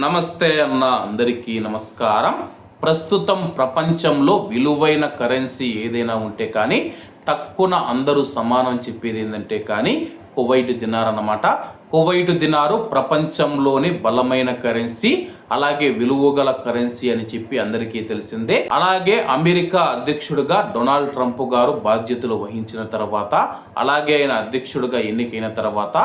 నమస్తే అన్న అందరికీ నమస్కారం. ప్రస్తుతం ప్రపంచంలో విలువైన కరెన్సీ ఏదైనా ఉంటే కానీ తక్కువ అందరూ సమానం చెప్పేది ఏంటంటే కానీ కువైట్ దినార్ అన్నమాట కువైట్ దినారు ప్రపంచంలోని బలమైన కరెన్సీ. అలాగే విలువ గల కరెన్సీ అని చెప్పి అందరికీ తెలిసిందే. అలాగే అమెరికా అధ్యక్షుడిగా డొనాల్డ్ ట్రంప్ గారు బాధ్యతలు వహించిన తర్వాత అలాగే ఆయన అధ్యక్షుడిగా ఎన్నికైన తర్వాత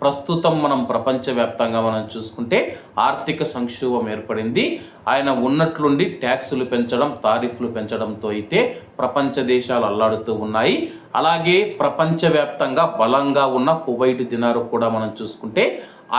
ప్రస్తుతం మనం ప్రపంచవ్యాప్తంగా మనం చూసుకుంటే ఆర్థిక సంక్షోభం ఏర్పడింది. ఆయన ఉన్నట్లుండి ట్యాక్సులు పెంచడం తారీఫ్లు పెంచడంతో అయితే ప్రపంచ దేశాలు అల్లాడుతూ ఉన్నాయి. అలాగే ప్రపంచవ్యాప్తంగా బలంగా ఉన్న కువైట్ దినారు కూడా మనం చూసుకుంటే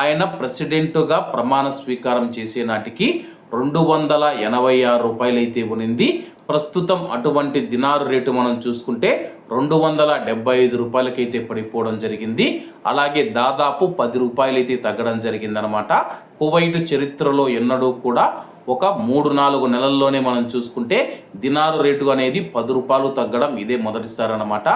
ఆయన ప్రెసిడెంట్గా ప్రమాణ స్వీకారం చేసిన నాటికి రెండు వందల ఎనభై ఆరు రూపాయలు అయితే ఉనింది ప్రస్తుతం అటువంటి దినారు రేటు మనం చూసుకుంటే రెండు వందల డెబ్బై ఐదు రూపాయలకైతే పడిపోవడం జరిగింది. అలాగే దాదాపు పది రూపాయలైతే తగ్గడం జరిగిందనమాట. కువైట్ చరిత్రలో ఎన్నడూ కూడా ఒక మూడు నాలుగు నెలల్లోనే మనం చూసుకుంటే దినారు రేటు అనేది పది రూపాయలు తగ్గడం ఇదే మొదటిసారి అనమాట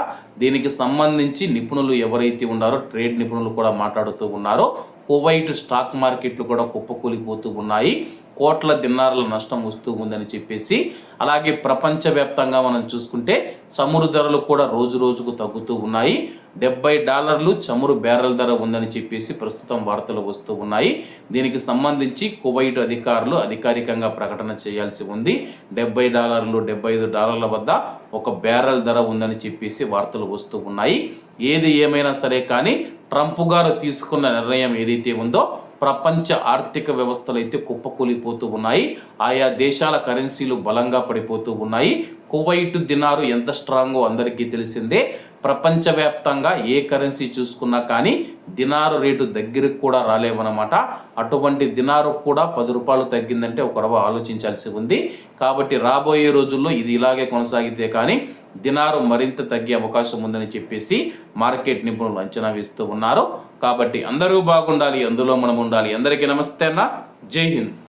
దీనికి సంబంధించి నిపుణులు ఎవరైతే ఉన్నారో ట్రేడ్ నిపుణులు కూడా మాట్లాడుతూ ఉన్నారో. కువైట్ స్టాక్ మార్కెట్లు కూడా కుప్పకూలిపోతూ ఉన్నాయి. కోట్ల దిన్నారల నష్టం వస్తూ ఉందని చెప్పేసి అలాగే ప్రపంచవ్యాప్తంగా మనం చూసుకుంటే చమురు ధరలు కూడా రోజు రోజుకు తగ్గుతూ ఉన్నాయి. డెబ్బై డాలర్లు చమురు బ్యారెల్ ధర ఉందని చెప్పేసి ప్రస్తుతం వార్తలు వస్తూ ఉన్నాయి. దీనికి సంబంధించి కువైట్ అధికారులు అధికారికంగా ప్రకటన చేయాల్సి ఉంది. డెబ్బై డాలర్లు డెబ్బై ఐదు డాలర్ల వద్ద ఒక బ్యారెల్ ధర ఉందని చెప్పేసి వార్తలు వస్తూ ఉన్నాయి. ఏది ఏమైనా సరే కానీ ట్రంప్ గారు తీసుకున్న నిర్ణయం ఏదైతే ఉందో ప్రపంచ ఆర్థిక వ్యవస్థలు అయితే కుప్పకూలిపోతూ ఉన్నాయి. ఆయా దేశాల కరెన్సీలు బలంగా పడిపోతూ ఉన్నాయి. కువైట్ దినారు ఎంత స్ట్రాంగో అందరికీ తెలిసిందే. ప్రపంచవ్యాప్తంగా ఏ కరెన్సీ చూసుకున్నా కానీ దినారు రేటు దగ్గరికి కూడా రాలేవన్నమాట. అటువంటి దినారు కూడా పది రూపాయలు తగ్గిందంటే ఒక రవ ఆలోచించాల్సి ఉంది. కాబట్టి రాబోయే రోజుల్లో ఇది ఇలాగే కొనసాగితే కానీ దినారు మరింత తగ్గే అవకాశం ఉందని చెప్పేసి మార్కెట్ నిపుణులు అంచనా వేస్తూ ఉన్నారు. కాబట్టి అందరూ బాగుండాలి అందులో మనం ఉండాలి. అందరికీ నమస్తే అన్న. జై హింద్.